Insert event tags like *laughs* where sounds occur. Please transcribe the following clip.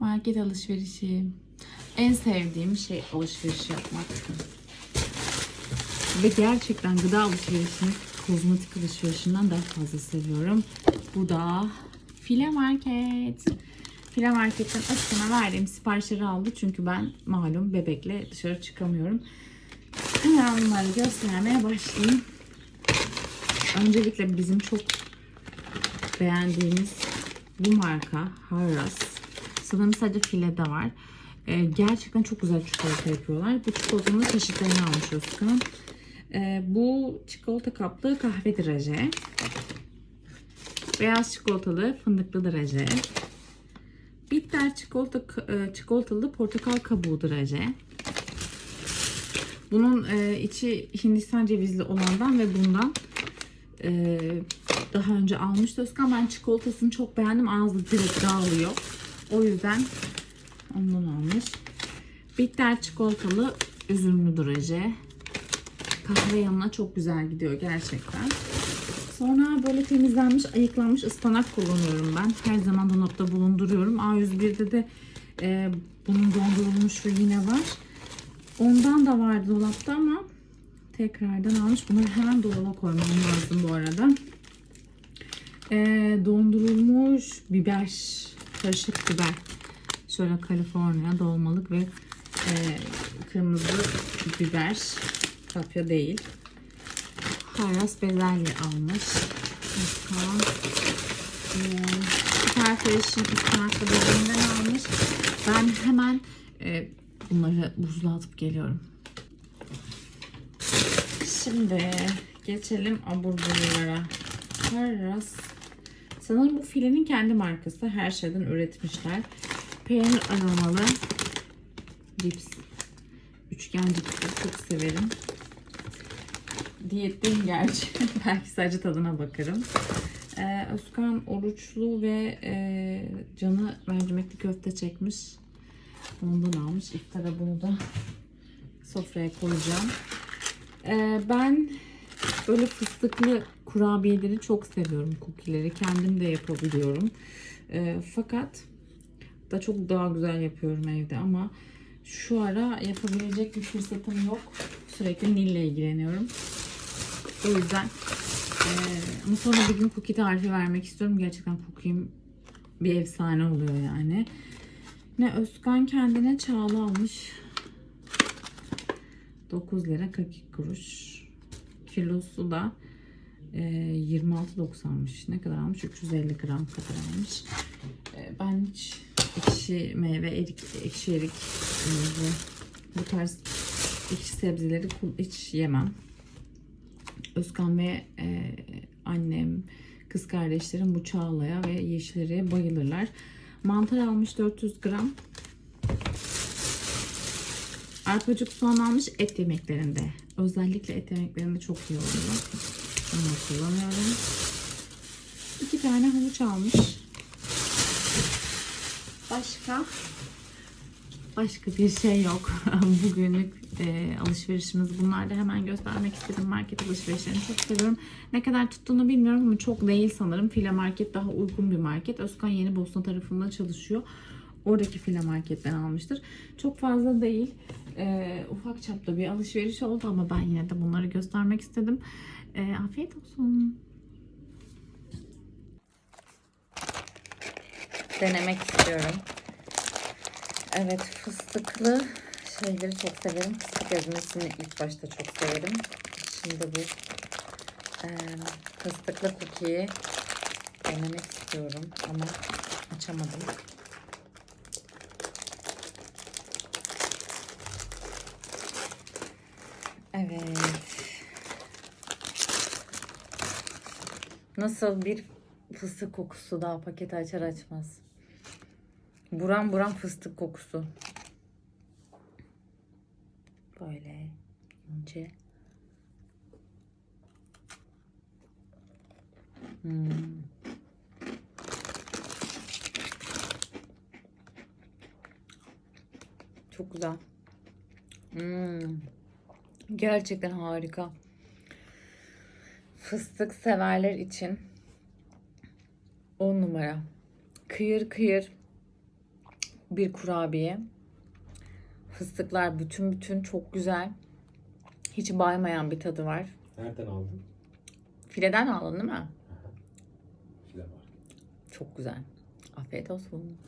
Market alışverişi. En sevdiğim şey alışveriş yapmak. Ve gerçekten gıda alışverişini kozmetik alışverişinden daha fazla seviyorum. Bu da File Market. File Market'ten Özkan'a verdiğim siparişleri aldı. Çünkü ben malum bebekle dışarı çıkamıyorum. Hemen onları göstermeye başlayayım. Öncelikle bizim çok beğendiğimiz bu marka Harras. Sanırım sadece filede var. Ee, gerçekten çok güzel çikolata yapıyorlar. Bu çikolatanın çeşitlerini almış Özkan. Ee, bu çikolata kaplı kahve draje. Beyaz çikolatalı fındıklı draje. Bitter çikolata, e, çikolatalı portakal kabuğu draje. Bunun e, içi Hindistan cevizli olandan ve bundan e, daha önce almıştı Özkan. Ben çikolatasını çok beğendim. Ağızda direkt dağılıyor. O yüzden ondan almış. Bitter çikolatalı üzümlü draje. Kahve yanına çok güzel gidiyor gerçekten. Sonra böyle temizlenmiş, ayıklanmış ıspanak kullanıyorum ben. Her zaman dolapta bulunduruyorum. A101'de de e, bunun dondurulmuşu yine var. Ondan da vardı dolapta ama tekrardan almış. Bunları hemen dolaba koymam lazım bu arada. E, dondurulmuş biber, karışık biber. Şöyle Kaliforniya dolmalık ve e, kırmızı biber. Kapya değil. Haras bezelye almış. Superfresh'in ıspanaklı bölümünden almış. Ben hemen e, bunları buzluğa atıp geliyorum. Şimdi geçelim abur cuburlara. Haras. Sanırım bu filenin kendi markası. Her şeyden üretmişler. Peynir aromalı cips. Üçgen cipsleri çok severim. Diyetteyim gerçi. *laughs* Belki sadece tadına bakarım. Ee, Özkan oruçlu ve e, canı mercimekli köfte çekmiş. Ondan almış. İftara bunu da sofraya koyacağım. Ee, ben böyle fıstıklı kurabiyeleri çok seviyorum. Cookie'leri kendim de yapabiliyorum. Ee, fakat da çok daha güzel yapıyorum evde ama şu ara yapabilecek bir fırsatım yok. Sürekli Nil'le ilgileniyorum. O yüzden eee, ama sonra bir gün cookie tarifi vermek istiyorum. Gerçekten cookie'm bir efsane oluyor yani. Ne Özkan kendine çağla almış. 9 lira 42 kuruş. Kilosu da eee 26.90'mış. Ne kadar almış? 350 gram kadar almış. Eee, ben hiç ekşi meyve, erik, ekşi erik eee, bu tarz ekşi sebzeleri hiç yemem. Özkan ve e, annem, kız kardeşlerim bu çağlaya ve yeşillere bayılırlar. Mantar almış 400 gram. Arpacık soğan almış et yemeklerinde. Özellikle et yemeklerinde çok iyi oluyor. Onu kullanıyorum. İki tane havuç almış. Başka? Başka bir şey yok. *laughs* Bugünlük e, alışverişimiz bunlar da hemen göstermek istedim. Market alışverişlerini çok seviyorum. Ne kadar tuttuğunu bilmiyorum ama çok değil sanırım. File market daha uygun bir market. Özkan Yeni Bosna tarafında çalışıyor. Oradaki file marketten almıştır. Çok fazla değil. E, ufak çapta bir alışveriş oldu ama ben yine de bunları göstermek istedim. E, afiyet olsun. Denemek istiyorum. Evet fıstıklı şeyleri çok severim. Fıstık ezmesini ilk başta çok severim. Şimdi bu eee, fıstıklı cookie'yi denemek istiyorum ama açamadım. Evet. Nasıl bir fıstık kokusu daha paketi açar açmaz. Buram buram fıstık kokusu. Böyle ince. Hmm. Çok güzel. Hmm. Gerçekten harika. Fıstık severler için 10 numara. Kıyır kıyır bir kurabiye. Fıstıklar bütün bütün çok güzel. Hiç baymayan bir tadı var. Nereden aldın? Fileden aldın değil mi? File var. Çok güzel. Afiyet olsun.